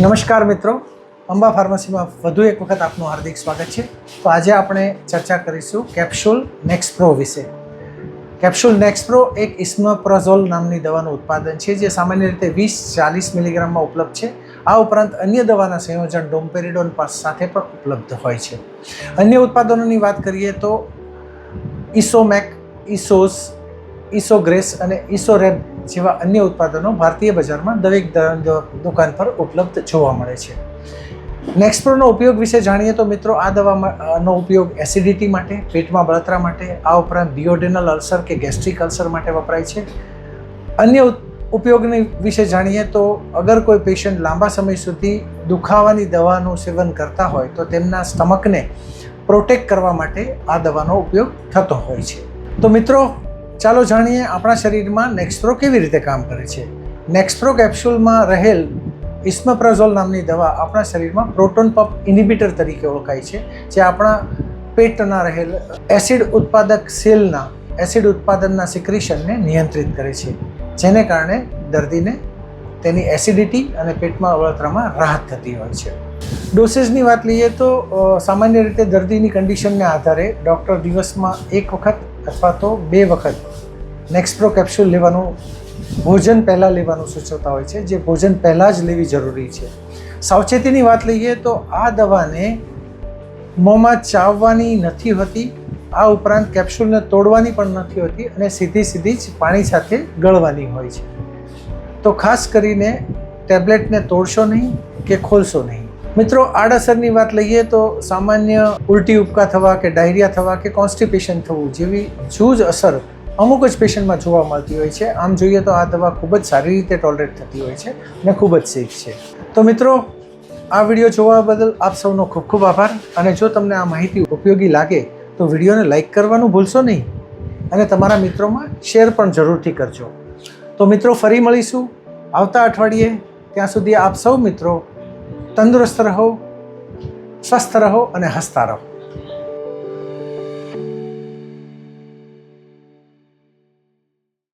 નમસ્કાર મિત્રો. અંબા ફાર્મસીમાં વધુ એક વખત આપનું હાર્દિક સ્વાગત છે. તો આજે આપણે ચર્ચા કરીશું કેપ્સ્યુલ નેક્સપ્રો વિશે. કેપ્સ્યુલ નેક્સપ્રો એક ઇસ્મપ્રોઝોલ નામની દવાનું ઉત્પાદન છે, જે સામાન્ય રીતે વીસ ચાલીસ મિલીગ્રામમાં ઉપલબ્ધ છે. આ ઉપરાંત અન્ય દવાના સંયોજન ડોમ્પેરિડોન સાથે પણ ઉપલબ્ધ હોય છે. અન્ય ઉત્પાદનોની વાત કરીએ તો ઇસોમેક, ઇસોસ, ઇસોગ્રેસ અને ઇસોરેબ જેવા અન્ય ઉત્પાદનો ભારતીય બજારમાં દરેક દુકાન પર ઉપલબ્ધ જોવા મળે છે. નેક્સપ્રોનો ઉપયોગ વિશે જાણીએ તો મિત્રો, આ દવાનો ઉપયોગ એસિડિટી માટે, પેટમાં બળતરા માટે, આ ઉપરાંત ડિયોડેનલ અલ્સર કે ગેસ્ટ્રિક અલ્સર માટે વપરાય છે. અન્ય ઉપયોગની વિશે જાણીએ તો, અગર કોઈ પેશન્ટ લાંબા સમય સુધી દુખાવાની દવાનું સેવન કરતા હોય, તો તેમના સ્ટમકને પ્રોટેક્ટ કરવા માટે આ દવાનો ઉપયોગ થતો હોય છે. તો મિત્રો ચાલો જાણીએ આપણા શરીરમાં નેક્સ્ટ્રો કેવી રીતે કામ કરે છે. નેક્સ્ટ્રો કેપ્સ્યુલમાં રહેલ ઇસ્મપ્રાઝોલ નામની દવા આપણા શરીરમાં પ્રોટોન પંપ ઇનિબિટર તરીકે ઓળખાય છે, જે આપણા પેટના રહેલ એસિડ ઉત્પાદક સેલના એસિડ ઉત્પાદનના સિક્રિશનને નિયંત્રિત કરે છે, જેને કારણે દર્દીને તેની એસિડિટી અને પેટમાં બળતરામાં રાહત થતી હોય છે. ડોસેજની વાત લઈએ તો સામાન્ય રીતે દર્દીની કન્ડિશનને આધારે ડૉક્ટર દિવસમાં એક વખત અથવા તો બે વખત નેક્સ્ટ્રો કેપ્સ્યુલ લેવાનું, ભોજન પહેલાં લેવાનું સૂચવતા હોય છે, જે ભોજન પહેલાં જ લેવી જરૂરી છે. સાવચેતીની વાત લઈએ તો આ દવાને મોંમાં ચાવવાની નથી હોતી, આ ઉપરાંત કેપ્સ્યુલને તોડવાની પણ નથી હોતી અને સીધી સીધી જ પાણી સાથે ગળવાની હોય છે. તો ખાસ કરીને ટેબ્લેટને તોડશો નહીં કે ખોલશો નહીં. મિત્રો, આડઅસરની વાત લઈએ તો સામાન્ય ઉલટી ઉપકા થવા કે ડાયરિયા થવા કે કોન્સ્ટિપેશન થવું જેવી જૂજ અસર અમુક જ પેશન્ટમાં જોવા મળતી હોય છે. આમ જોઈએ તો આ દવા ખૂબ જ સારી રીતે ટોલરેટ થતી હોય છે અને ખૂબ જ સેફ છે. તો મિત્રો, આ વીડિયો જોવા બદલ આપ સૌનો ખૂબ ખૂબ આભાર અને જો તમને આ માહિતી ઉપયોગી લાગે તો વિડીયોને લાઇક કરવાનું ભૂલશો નહીં અને તમારા મિત્રોમાં શેર પણ જરૂરથી કરજો. તો મિત્રો, ફરી મળીશું આવતા અઠવાડિયે. ત્યાં સુધી આપ સૌ મિત્રો તંદુરસ્ત રહો સ્વસ્થ રહો અને હસતા રહો.